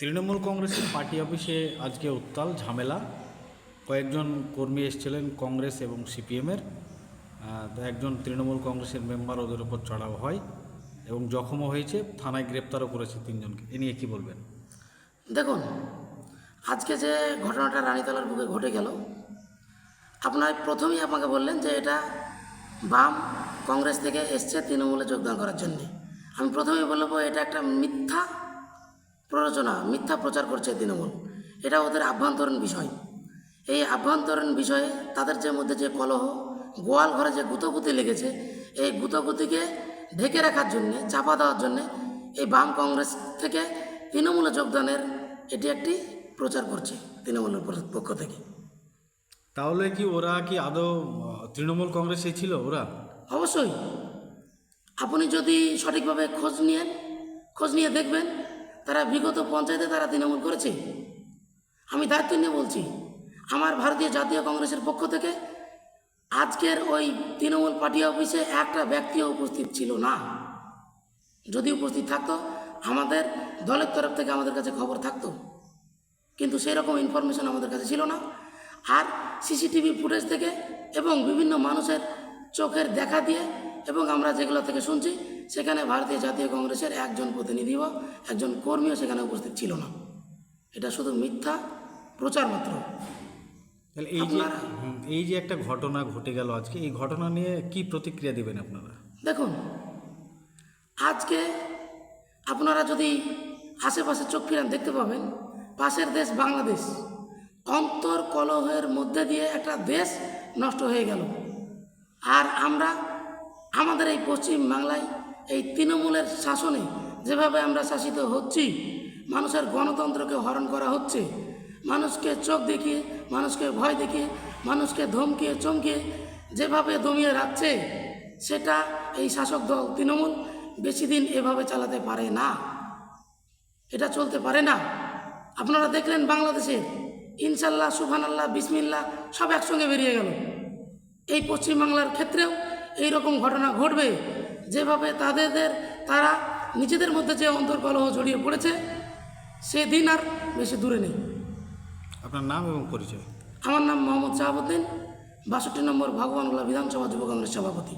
তৃণমূল কংগ্রেসের পার্টি অফিসে আজকে উত্তাল, ঝামেলা। কয়েকজন কর্মী এসেছিলেন কংগ্রেস এবং সিপিএমের। একজন তৃণমূল কংগ্রেসের মেম্বার ওদের উপর চড়াও হয় এবং জখমও হয়েছে, থানায় গ্রেপ্তারও করেছে তিনজনকে। এ নিয়ে কী বলবেন? দেখুন, আজকে যে ঘটনাটা রানীতলার বুকে ঘটে গেল, আপনার প্রথমেই আপনাকে বললেন যে এটা বাম কংগ্রেস থেকে এসছে তৃণমূলে যোগদান করার জন্য। আমি প্রথমেই বলব এটা একটা মিথ্যা প্ররোচনা মিথ্যা প্রচার করছে তৃণমূল। এটা ওদের আভ্যন্তরীণ বিষয়। এই আভ্যন্তরীণ বিষয়ে তাদের যে মধ্যে যে কলহ গোয়াল ঘরে যে গুতগুতি লেগেছে এই গুতগুতিকে ঢেকে রাখার জন্যে চাপা দেওয়ার জন্যে এই বাম কংগ্রেস থেকে তৃণমূলে যোগদানের এটি একটি প্রচার করছে তৃণমূলের পক্ষ থেকে। তাহলে কি ওরা কি আদৌ তৃণমূল কংগ্রেসে ছিল ওরা? অবশ্যই। আপনি যদি সঠিকভাবে খোঁজ নিয়েন খোঁজ নিয়ে দেখবেন তারা বিগত পঞ্চায়েতে তারা তৃণমূল করেছে। আমি দায়িত্ব নিয়ে বলছি, আমার ভারতীয় জাতীয় কংগ্রেসের পক্ষ থেকে আজকের ওই তৃণমূল পার্টি অফিসে একটা ব্যক্তিও উপস্থিত ছিল না। যদি উপস্থিত থাকতো, আমাদের দলের তরফ থেকে আমাদের কাছে খবর থাকতো। কিন্তু সেই রকম ইনফরমেশন আমাদের কাছে ছিল না। আর সিসিটিভি ফুটেজ থেকে এবং বিভিন্ন মানুষের চোখের দেখা দিয়ে এবং আমরা যেগুলো থেকে শুনছি সেখানে ভারতীয় জাতীয় কংগ্রেসের একজন প্রতিনিধি বা একজন কর্মীও সেখানে উপস্থিত ছিল না। এটা শুধু মিথ্যা প্রচার মাত্র। তাহলে এই যে এই যে একটা ঘটনা ঘটে গেল আজকে এই ঘটনা নিয়ে কি প্রতিক্রিয়া দিবেন আপনারা? দেখুন আজকে আপনারা যদি আশেপাশে চোখ ফিরান দেখতে পাবেন পাশের দেশ বাংলাদেশ অন্তর কলহের মধ্যে দিয়ে একটা দেশ নষ্ট হয়ে গেল। আর আমরা আমাদের এই পশ্চিম বাংলায় এই তৃণমূলের শাসনে যেভাবে আমরা শাসিত হচ্ছি, মানুষের গণতন্ত্রকে হরণ করা হচ্ছে, মানুষকে চোখ দেখিয়ে, মানুষকে ভয় দেখিয়ে, মানুষকে ধমকিয়ে, চমকিয়ে যেভাবে দমিয়ে রাখছে, সেটা এই শাসক দল তৃণমূল বেশি দিন এভাবে চালাতে পারে না। এটা চলতে পারে না। আপনারা দেখলেন বাংলাদেশে ইনশাল্লাহ সুফান আল্লাহ বিসমিল্লাহ, সব একসঙ্গে বেরিয়ে গেল। এই পশ্চিমবাংলার ক্ষেত্রেও এই রকম ঘটনা ঘটবে। যেভাবে তাদের তারা নিজেদের মধ্যে যে অন্তর্কলহ জড়িয়ে পড়েছে সেদিন আর বেশি দূরে নেই। আপনার নাম এবং পরিচয়? আমার নাম মোহাম্মদ শাহাবুদ্দিন বাষট্টি নম্বর ভগবানগোলা বিধানসভা যুব কংগ্রেস সভাপতি।